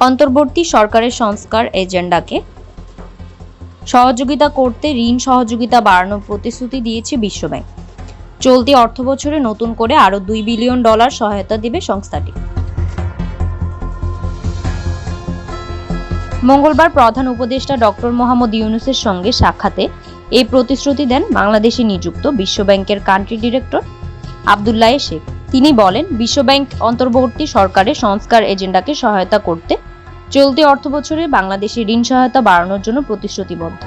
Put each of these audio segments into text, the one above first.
অন্তর্বর্তী সরকারের সংস্কার এজেন্ডাকে সহযোগিতা করতে ঋণ সহযোগিতা বাড়ানোর প্রতিশ্রুতি দিয়েছে বিশ্বব্যাংক। চলতি অর্থবছরে নতুন করে আরও দুই বিলিয়ন ডলার সহায়তা দেবে সংস্থাটি। মঙ্গলবার প্রধান উপদেষ্টা ডক্টর মোহাম্মদ ইউনুসের সঙ্গে সাক্ষাতে এই প্রতিশ্রুতি দেন বাংলাদেশে নিযুক্ত বিশ্বব্যাংকের কান্ট্রি ডিরেক্টর আবদুল্লাহ শেখ। তিনি বলেন, বিশ্বব্যাংক অন্তর্বর্তী সরকারের সংস্কার এজেন্ডাকে সহায়তা করতে চলতি অর্থবছরে বাংলাদেশে ঋণ সহায়তা বাড়ানোর জন্য প্রতিশ্রুতিবদ্ধ।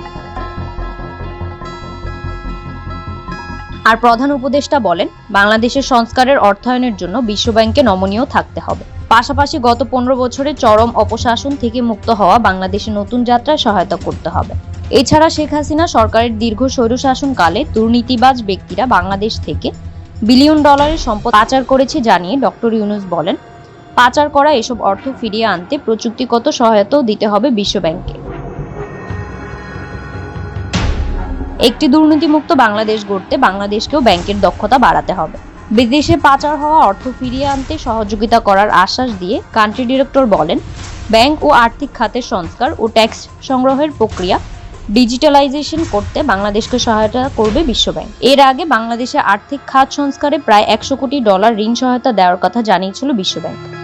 আর প্রধান উপদেষ্টা বলেন, বাংলাদেশের সংস্কারের অর্থায়নের জন্য বিশ্বব্যাংকে নমনীয় থাকতে হবে। পাশাপাশি গত পনেরো বছরের চরম অপশাসন থেকে মুক্ত হওয়া বাংলাদেশে নতুন যাত্রায় সহায়তা করতে হবে। এছাড়া শেখ হাসিনা সরকারের দীর্ঘ স্বৈরশাসনকালে দুর্নীতিবাজ ব্যক্তিরা বাংলাদেশ থেকে বিলিয়ন ডলারের সম্পদ পাচার করেছে জানিয়ে ডক্টর ইউনুস বলেন পাচার করা এসব অর্থ ফিরিয়ে আনতে প্রযুক্তিগত সহায়তাও দিতে হবে বিশ্বব্যাংকে একটি দুর্নীতিমুক্ত বাংলাদেশ গড়তে বাংলাদেশকেও ব্যাংকের দক্ষতা বাড়াতে হবে। বিদেশে পাচার হওয়া অর্থ ফিরিয়ে আনতে সহযোগিতা করার আশ্বাস দিয়ে কান্ট্রি ডিরেক্টর বলেন, ব্যাংক ও আর্থিক খাতের সংস্কার ও ট্যাক্স সংগ্রহের প্রক্রিয়া ডিজিটালাইজেশন করতে বাংলাদেশকে সহায়তা করবে বিশ্বব্যাংক। এর আগে বাংলাদেশে আর্থিক খাত সংস্কারে প্রায় একশো কোটি ডলার ঋণ সহায়তা দেওয়ার কথা জানিয়েছিল বিশ্বব্যাংক।